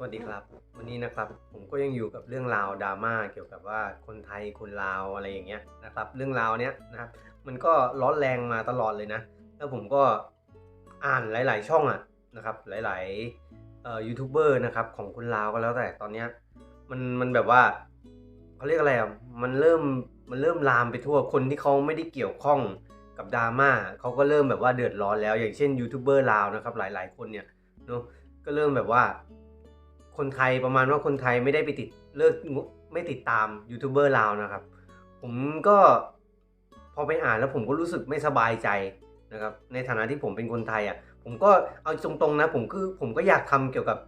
สวัสดีครับ วันนี้นะครับผมก็ยังอยู่กับเรื่องราวดราม่าเกี่ยวกับว่าคนไทยคนลาวอะไรอย่างเงี้ยนะครับ เรื่องราวเนี้ยนะครับมันก็ร้อนแรงมาตลอดเลยนะ แล้วผมก็อ่านหลาย ๆ ช่องอะนะครับหลายๆเอ่อยูทูบเบอร์นะครับของคนลาวก็แล้วแต่ตอนเนี้ยมันมันแบบว่าเขาเรียกอะไรอะมันเริ่มมันเริ่มลามไปทั่วคนที่เขาไม่ได้เกี่ยวข้องกับดราม่าเขาก็เริ่มแบบว่าเดือดร้อนแล้ว อย่างเช่นยูทูบเบอร์ลาวนะครับหลาย ๆ คนเนี่ยเนาะก็เริ่มแบบว่า คนไทยประมาณว่าคนไทยไม่ได้ไปติดเลิกไม่ติดตามยูทูบเบอร์ลาวนะครับ ผมก็พอไปอ่านแล้วผมก็รู้สึกไม่สบายใจนะครับในฐานะที่ผมเป็นคนไทยอะผมก็เอาตรงๆนะผมคือผมก็อยากทำเกี่ยวกับ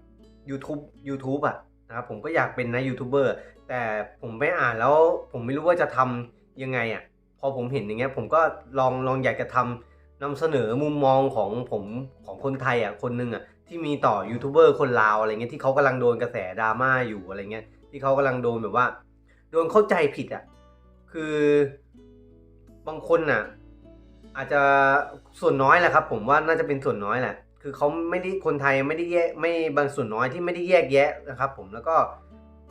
YouTube YouTube อะนะครับผมก็อยากเป็นนะยูทูบเบอร์แต่ผมไปอ่านแล้วผมไม่รู้ว่าจะทำยังไงอะพอผมเห็นอย่างเงี้ยผมก็ลองลองอยากจะทำนำเสนอมุมมองของผมของคนไทยอะคนหนึงอะ ที่มีต่อยูทูบเบอร์คนลาวอะไรเงี้ยที่เขากำลังโดนกระแสดราม่าอยู่อะไรเงี้ยที่เขากำลังโดนแบบว่า โดนเข้าใจผิดอะคือบางคนน่ะ อาจจะส่วนน้อยแหละครับ ผมว่าน่าจะเป็นส่วนน้อยแหละ คือเขาไม่ได้คนไทยไม่ได้แยกไม่บางส่วนน้อยที่ไม่ได้แยกแยะนะครับ ผมแล้วก็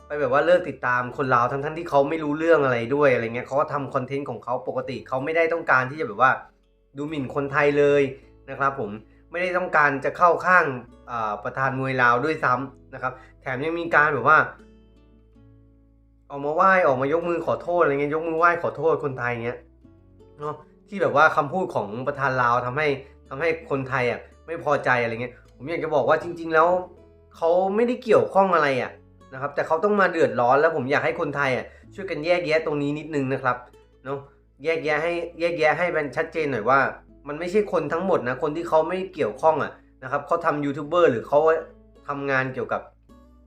ไปแบบว่าเลิกติดตามคนลาวทั้งทั้งที่เขาไม่รู้เรื่องอะไรด้วยอะไรเงี้ยเขาก็ทำคอนเทนต์ของเขาปกติเขาไม่ได้ต้องการที่จะแบบว่า ดูหมิ่นคนไทยเลยนะครับ ผม ไม่ได้ต้องการจะเข้าข้างประธานมวยลาวด้วยซ้ำนะครับ แถมยังมีการแบบว่า ออกมาไหว้ออกมายกมือขอโทษอะไรเงี้ยยกมือไหว้ขอโทษคนไทยเงี้ยเนาะที่แบบว่าคำพูดของประธานลาวทำให้ทำให้คนไทยอะไม่พอใจอะไรเงี้ยผมอยากจะบอกว่าจริง ๆ แล้วเขาไม่ได้เกี่ยวข้องอะไรอะนะครับ แต่เขาต้องมาเดือดร้อนแล้วผมอยากให้คนไทยอะช่วยกันแยกแยะตรงนี้นิดนึงนะครับเนาะแยกแยะให้แยกแยะให้มันชัดเจนหน่อยว่า มันไม่ใช่คนทั้งหมดนะ คนที่เขาไม่เกี่ยวข้องอะนะครับเขาทำยูทูบเบอร์หรือเขาทำงานเกี่ยวกับ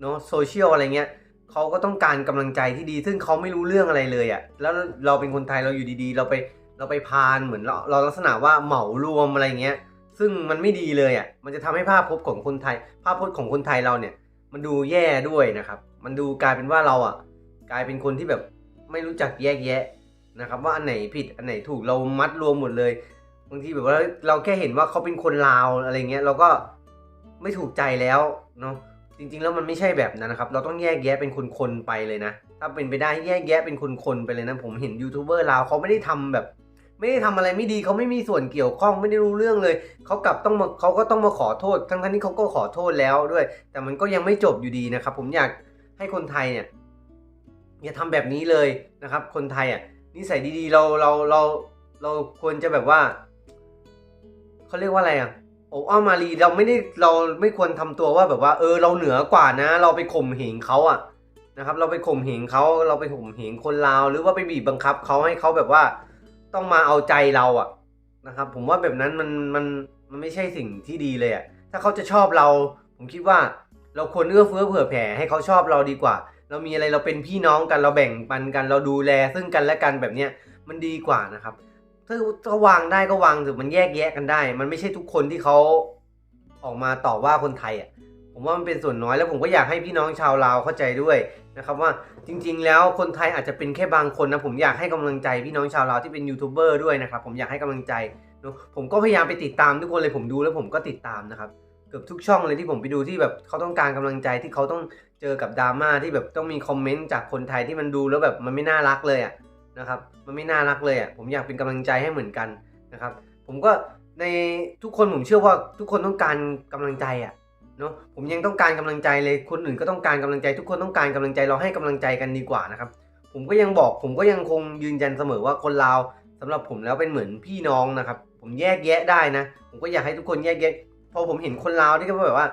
เนาะโซเชียลอะไรเงี้ยเขาก็ต้องการกำลังใจที่ดี ซึ่งเขาไม่รู้เรื่องอะไรเลยอะ่ะ แล้วเราเป็นคนไทยเราอยู่ดีๆ เราไปเราไปพานเหมือนเราเราลักษณะว่าเหมารวมอะไรเงี้ย ซึ่งมันไม่ดีเลยอะ่ะ มันจะทำให้ภาพพจน์ของคนไทย ภาพพจน์ของคนไทยเราเนี่ย มันดูแย่ด้วยนะครับ มันดูกลายเป็นว่าเราอะ่ะ กลายเป็นคนที่แบบไม่รู้จักแยกแยะนะครับ ว่าอันไหนผิดอันไหนถูกเรามัดรวมหมดเลยางทีแบบว่าเราแค่เห็นว่าเขาเป็นคนลาวอะไรเงี้ยเราก็ไม่ถูกใจแล้วเนาะจริง ๆ แล้วมันไม่ใช่แบบนั้นนะครับ เราต้องแยกแยะเป็นคนๆไปเลยนะ ถ้าเป็นไปได้แยกแยะเป็นคนๆไปเลยนะ ผมเห็นยูทูบเบอร์ลาวเขาไม่ได้ทำแบบ ไม่ได้ทำอะไรไม่ดีเขาไม่มีส่วนเกี่ยวข้องไม่ได้รู้เรื่องเลยเขากลับต้องมาเขาก็ต้องมาขอโทษ ทั้งทั้งที่เขาก็ขอโทษแล้วด้วย แต่มันก็ยังไม่จบอยู่ดีนะครับ ผมอยากให้คนไทยเนี่ยอย่าทำแบบนี้เลยนะครับ คนไทยอะนิสัยดีๆ เราเราเราเราควรจะแบบว่า เขาเรียกว่าอะไรอะโอ้อ้อมารีเราไม่ได้เราไม่ควรทำตัวว่าแบบว่า เออเราเหนือกว่านะ เราไปข่มเหงเขาอะนะครับ เราไปข่มเหงเขาเราไปข่มเหงคนลาวหรือว่าไปบีบบังคับเขาให้เขาแบบว่าต้องมาเอาใจเราอะนะครับ ผมว่าแบบนั้นมันมันมันไม่ใช่สิ่งที่ดีเลยอะถ้าเขาจะชอบเรา ผมคิดว่าเราควรเอื้อเฟื้อเผื่อแผ่ให้เขาชอบเราดีกว่า เรามีอะไรเราเป็นพี่น้องกันเราแบ่งปันกัน เราดูแลซึ่งกันและกันแบบเนี้ยมันดีกว่านะครับ ถ้าถ้าวางได้ก็วางเถอมันแยกแยะกันได้ มันไม่ใช่ทุกคนที่เขาออกมาต่อว่าคนไทยอะ ผมว่ามันเป็นส่วนน้อยแล้วผมก็อยากให้พี่น้องชาวลาวเข้าใจด้วยนะครับว่าจริง ๆ แล้วคนไทยอาจจะเป็นแค่บางคนนะผมอยากให้กำลังใจพี่น้องชาวลาวที่เป็นยูทูบเบอร์ด้วยนะครับผมอยากให้กำลังใจเนะผมก็พยายามไปติดตามทุกคนเลยผมดูแล้วผมก็ติดตามนะครับเกือบทุกช่องเลยที่ผมไปดูที่แบบเขาต้องการกำลังใจที่เขาต้องเจอกับดราม่าที่แบบต้องมีคอมเมนต์จากคนไทยที่มันดูแล้วแบบมันไม่น่ารักเลยอะ นะครับ มันไม่น่ารักเลยอะผมอยากเป็นกำลังใจให้เหมือนกันนะครับ ผมก็ในทุกคนผมเชื่อว่าทุกคนต้องการกำลังใจอะเนาะผมยังต้องการกำลังใจเลยคนอื่นก็ต้องการกำลังใจ ทุกคนต้องการกำลังใจเราให้กำลังใจกันดีกว่านะครับ ผมก็ยังบอกผมก็ยังคงยืนยันเสมอว่าคนลาวสำหรับผมแล้วเป็นเหมือนพี่น้องนะครับ ผมแยกแยะได้นะ ผมก็อยากให้ทุกคนแยกแยะพอผมเห็นคนลาวที่เขาแบบว่า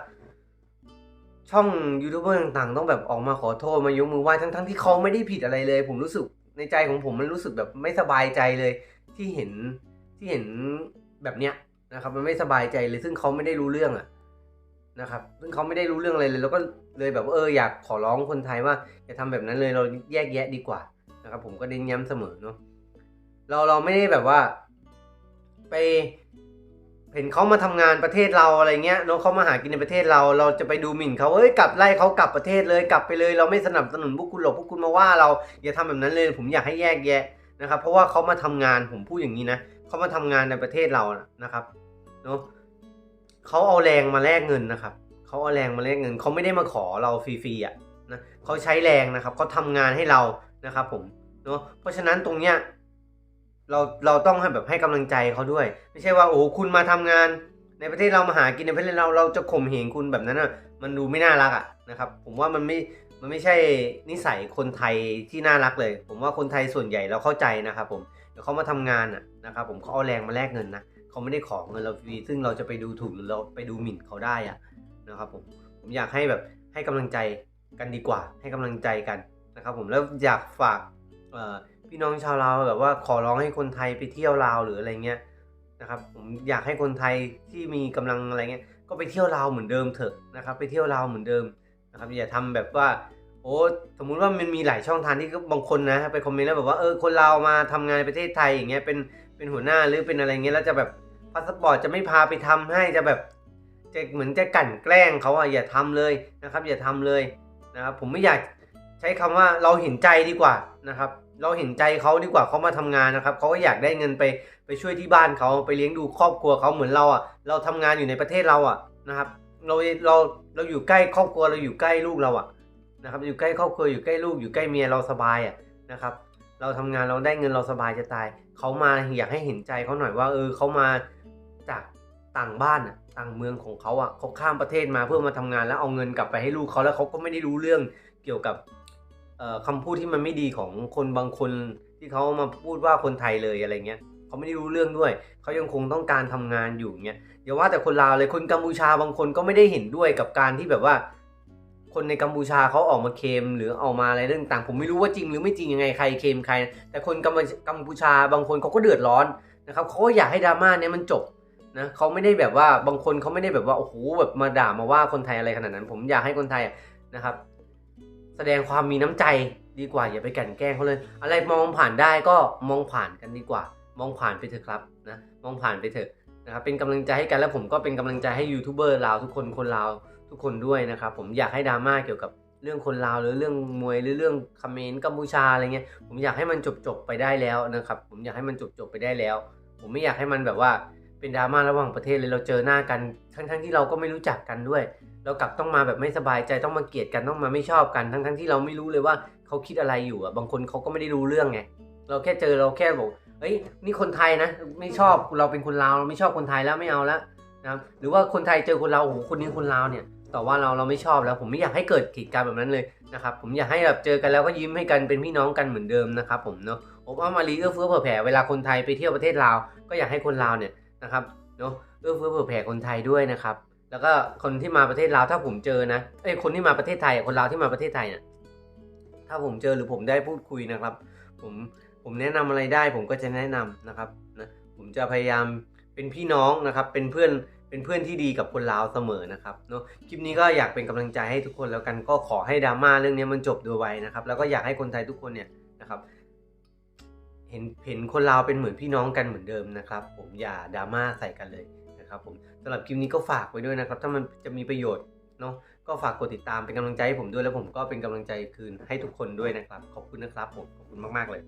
ช่องยูทูบเบอร์ต่างๆ ต้องแบบออกมาขอโทษมายกมือไหว้ทั้งๆที่เขาไม่ได้ผิดอะไรเลย ผมรู้สึก ในใจของผมมันรู้สึกแบบไม่สบายใจเลย ที่เห็นที่เห็นแบบเนี้ยนะครับ มันไม่สบายใจเลย ซึ่งเขาไม่ได้รู้เรื่องอะนะครับ ซึ่งเขาไม่ได้รู้เรื่องอะไรเลย แล้วก็เลยแบบเอออยากขอร้องคนไทยว่าอย่าทำแบบนั้นเลยเราแยกแยะดีกว่านะครับ ผมก็เน้นย้ำเสมอเนาะเราเราไม่ได้แบบว่า ไป เห็นเขามาทำงานประเทศเราอะไรเงี้ยเนาะเขามาหากินในประเทศเรา เราจะไปดูหมิ่นเขาเอ้ยกลับไล่เขากลับประเทศเลยกลับไปเลย เราไม่สนับสนุนพวกคุณหรอกพวกคุณมาว่าเราอย่าทำแบบนั้นเลย ผมอยากให้แยกแยะนะครับ เพราะว่าเขามาทำงานผมพูดอย่างนี้นะเขามาทำงานในประเทศเรานะครับเนาะเขาเอาแรงมาแลกเงินนะครับเขาเอาแรงมาแลกเงินเขาไม่ได้มาขอเราฟรีๆอะนะเขาใช้แรงนะครับเขาทำงานให้เรานะครับผมเนาะเพราะฉะนั้นตรงเนี้ย เราเราต้องให้แบบให้กำลังใจเขาด้วย ไม่ใช่ว่าโอ้คุณมาทำงาน ในประเทศเรามาหากินในประเทศเราเราจะข่มเหงคุณแบบนั้นอะมันดูไม่น่ารักอะนะครับ ผมว่ามันไม่มันไม่ใช่นิสัยคนไทยที่น่ารักเลย ผมว่าคนไทยส่วนใหญ่เราเข้าใจนะครับผมเดี๋ยวเขามาทำงานอะนะครับผมเขาเอาแรงมาแลกเงินนะเขาไม่ได้ขอเงินเราฟรีซึ่งเราจะไปดูถูกหรือเราไปดูหมิ่นเขาได้อะนะครับผมผมอยากให้แบบให้กำลังใจกันดีกว่า ให้กำลังใจกันนะครับผมแล้วอยากฝากเอ่อ พี่น้องชาวลาวแบบว่าขอร้องให้คนไทยไปเที่ยวลาวหรืออะไรเงี้ยนะครับผมอยากให้คนไทยที่มีกำลังอะไรเงี้ยก็ไปเที่ยวลาวเหมือนเดิมเถอะนะครับ ไปเที่ยวลาวเหมือนเดิมนะครับอย่าทำแบบว่าโอ้สมมุติว่ามันมีหลายช่องทางที่บางคนนะไปคอมเมนต์แล้วแบบว่าเออคนลาวมาทำงานในประเทศไทยอย่างเงี้ยเป็นเป็นหัวหน้าหรือเป็นอะไรเงี้ยแล้วจะแบบพาสปอร์ตจะไม่พาไปทำให้จะแบบจะเหมือนจะกลั่นแกล้งเขาอะอย่าทำเลยนะครับ อย่าทำเลยนะครับผมไม่อยากใช้คำว่าเราเห็นใจดีกว่านะครับ เราเห็นใจเขาดีกว่าเขามาทำงานนะครับเขาก็อยากได้เงินไปไปช่วยที่บ้านเขาไปเลี้ยงดูครอบครัวเขาเหมือนเราอะเราทำงานอยู่ในประเทศเราอะนะครับ เราเราเราอยู่ใกล้ครอบครัวเราอยู่ใกล้ลูกเราอะนะครับอยู่ใกล้ครอบครัวอยู่ใกล้ลูกอยู่ใกล้เมียเราสบายอะนะครับ เราทำงานเราได้เงินเราสบายจะตายเขามาอยากให้เห็นใจเขาหน่อยว่าเออเขามาจากต่างบ้านอะต่างเมืองของเขาอะเขาข้ามประเทศมาเพื่อมาทำงานแล้วเอาเงินกลับไปให้ลูกเขาแล้วเขาก็ไม่ได้รู้เรื่องเกี่ยวกับ คำพูดที่มันไม่ดีของคนบางคนที่เขามาพูดว่าคนไทยเลยอะไรเงี้ยเขาไม่ได้รู้เรื่องด้วย เขายังคงต้องการทำงานอยู่เงี้ยอย่าว่าแต่คนลาวเลยคนกัมพูชาบางคนก็ไม่ได้เห็นด้วยกับการที่แบบว่า คนในกัมพูชาเขาออกมาเคมหรือออกมาอะไรเรื่องต่าง ผมไม่รู้ว่าจริงหรือไม่จริงยังไงใครเคมใคร แต่คนกัมพูกัมพูชาบางคนเขาก็เดือดร้อนนะครับเขาก็อยากให้ดราม่าเนี้ยมันจบนะเขาไม่ได้แบบว่าบางคนเขาไม่ได้แบบว่าโอ้โหแบบมาด่ามาว่าคนไทยอะไรขนาดนั้น ผมอยากให้คนไทยนะครับ แสดงความมีน้ำใจดีกว่าอย่าไปกลั่นแกล้งเขาเลย อะไรมองผ่านได้ก็มองผ่านกันดีกว่า มองผ่านไปเถอะครับนะมองผ่านไปเถอะนะครับเป็นกำลังใจให้กันแล้วผมก็เป็นกำลังใจให้ยูทูบเบอร์ลาวทุกคนคนลาวทุกคนด้วยนะครับผมอยากให้ดราม่าเกี่ยวกับเรื่องคนลาวหรือเรื่องมวยหรือเรื่องคอมเมนต์กัมพูชาอะไรเงี้ยผมอยากให้มันจบจบไปได้แล้วนะครับผมอยากให้มันจบจบไปได้แล้ว ผมไม่อยากให้มันแบบว่า เป็นดราม่าระหว่างประเทศเลยเราเจอหน้ากันทั้งๆที่เราก็ไม่รู้จักกันด้วย เรากลับต้องมาแบบไม่สบายใจต้องมาเกลียดกันต้องมาไม่ชอบกันทั้งๆที่เราไม่รู้เลยว่าเขาคิดอะไรอยู่อะบางคนเขาก็ไม่ได้รู้เรื่องไงเราแค่เจอเราแค่บอกเฮ้ยนี่คนไทยนะ ไม่ชอบเราเป็นคนลาวเราไม่ชอบคนไทยแล้วไม่เอาและนะครับหรือว่าคนไทยเจอคนลาวโอ้โหคนนี้คนลาวเนี่ยต่อว่าเราเราไม่ชอบแล้ว ผมไม่อยากให้เกิดเหตุการณ์แบบนั้นเลยนะครับผมอยากให้แบบเจอกันแล้วก็ยิ้มให้กันเป็นพี่น้องกันเหมือนเดิมนะครับผมเนาะผมว่ามารีเอื้อเฟื้อเผื่อแผ่เวลาคนไทยไปเที่ยวประเทศลาวก็อยากให้คนลาวเนี่ย นะครับเนาะเอื้อเฟื้อเผื่อแผ่คนไทยด้วยนะครับ แล้วก็คนที่มาประเทศลาวถ้าผมเจอนะเอ้คนที่มาประเทศไทยคนลาวที่มาประเทศไทยเนี่ยถ้าผมเจอหรือผมได้พูดคุยนะครับ ผมผมแนะนำอะไรได้ผมก็จะแนะนำนะครับนะผมจะพยายามเป็นพี่น้องนะครับ เป็นเพื่อนเป็นเพื่อนที่ดีกับคนลาวเสมอนะครับเนาะคลิปนี้ก็อยากเป็นกำลังใจให้ทุกคนแล้วกันก็ขอให้ดราม่าเรื่องนี้มันจบโดยไวนะครับ แล้วก็อยากให้คนไทยทุกคนเนี่ยนะครับ เห็นเห็นคนลาวเป็นเหมือนพี่น้องกันเหมือนเดิมนะครับ ผมอย่าดราม่าใส่กันเลยนะครับผมสำหรับคลิปนี้ก็ฝากไว้ด้วยนะครับ ถ้ามันจะมีประโยชน์เนาะก็ฝากกดติดตามเป็นกำลังใจให้ผมด้วยแล้วผมก็เป็นกำลังใจคืนให้ทุกคนด้วยนะครับ ขอบคุณนะครับผมขอบคุณมาก ๆ เลย